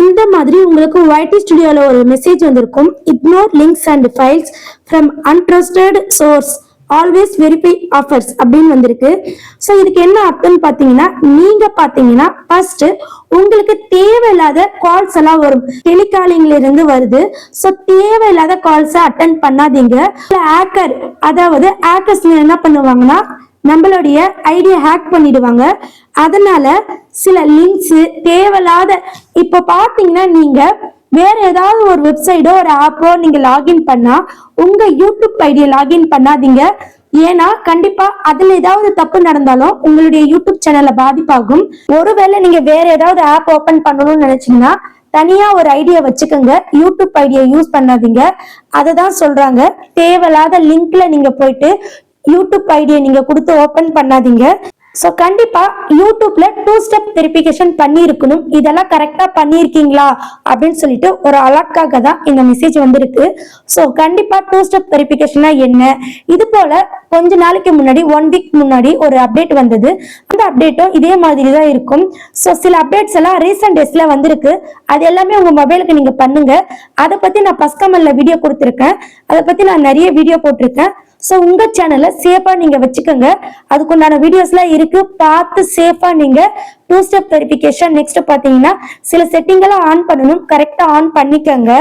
இந்த மாதிரி உங்களுக்கு ஒய்டி ஸ்டுடியோல ஒரு மெசேஜ் வந்திருக்கும். Ignore links and files from untrusted source always verify offers அப்படின்னு வந்திருக்கு. ஸோ இதுக்கு என்ன அர்த்தம்னு பார்த்தீங்கன்னா நீங்க பார்த்தீங்கன்னா ஃபர்ஸ்ட் உங்களுக்கு தேவையில்லாத கால்ஸ் எல்லாம் வரும். டெலிகாலிங்ல இருந்து வருது. ஸோ தேவையில்லாத கால்ஸை அட்டன் பண்ணாதீங்க. ஹேக்கர் அதாவது ஹேக்கர்ஸ் என்ன பண்ணுவாங்கன்னா நம்மளுடைய ஐடியா ஹேக் பண்ணிடுவாங்க. அதனால சில லிங்க்ஸ் தேவையில்லாத இப்போ பாத்தீங்கன்னா நீங்க வேற ஏதாவது ஒரு வெப்சைட்டோ ஒரு ஆப்போ நீங்க லாகின் பண்ணா உங்க யூடியூப் ஐடியை லாகின் பண்ணாதீங்க. ஏன்னா கண்டிப்பா அதுல ஏதாவது தப்பு நடந்தாலும் உங்களுடைய யூடியூப் சேனல்ல பாதிப்பாகும். ஒருவேளை நீங்க வேற ஏதாவது ஆப் ஓபன் பண்ணணும்னு நினைச்சீங்கன்னா தனியா ஒரு ஐடியா வச்சுக்கோங்க. யூடியூப் ஐடியா யூஸ் பண்ணாதீங்க. அதை தான் சொல்றாங்க. தேவையில்லாத லிங்க்ல நீங்க போயிட்டு யூடியூப் ஐடியை நீங்க கொடுத்து ஓபன் பண்ணாதீங்க. ஸோ கண்டிப்பாக யூடியூப்ல டூ ஸ்டெப் வெரிஃபிகேஷன் பண்ணியிருக்கணும். இதெல்லாம் கரெக்டாக பண்ணியிருக்கீங்களா? அப்படின்னு சொல்லிட்டு ஒரு அலர்ட்காக தான் இந்த மெசேஜ் வந்திருக்கு. ஸோ கண்டிப்பாக டூ ஸ்டெப் வெரிஃபிகேஷனா என்ன? இது போல கொஞ்ச நாளைக்கு முன்னாடி ஒன் வீக் முன்னாடி ஒரு அப்டேட் வந்தது. அந்த அப்டேட்டும் இதே மாதிரி தான் இருக்கும். ஸோ சில அப்டேட்ஸ் எல்லாம் ரீசெண்ட் டேஸ்ல வந்திருக்கு. அது எல்லாமே உங்க மொபைலுக்கு நீங்க பண்ணுங்க. அதை பத்தி நான் பஸ்கமல்ல வீடியோ கொடுத்துருக்கேன். அதை பத்தி நான் நிறைய வீடியோ போட்டிருக்கேன். ஸோ உங்க சேனலை சேஃபா நீங்க வச்சுக்கோங்க. அதுக்குண்டான வீடியோஸ்லாம் இருக்கு. பார்த்து சேஃபா நீங்க டூ ஸ்டெப் வெரிஃபிகேஷன் நெக்ஸ்ட் பாத்தீங்கன்னா சில செட்டிங் எல்லாம் ஆன் பண்ணணும். கரெக்டா ஆன் பண்ணிக்கோங்க.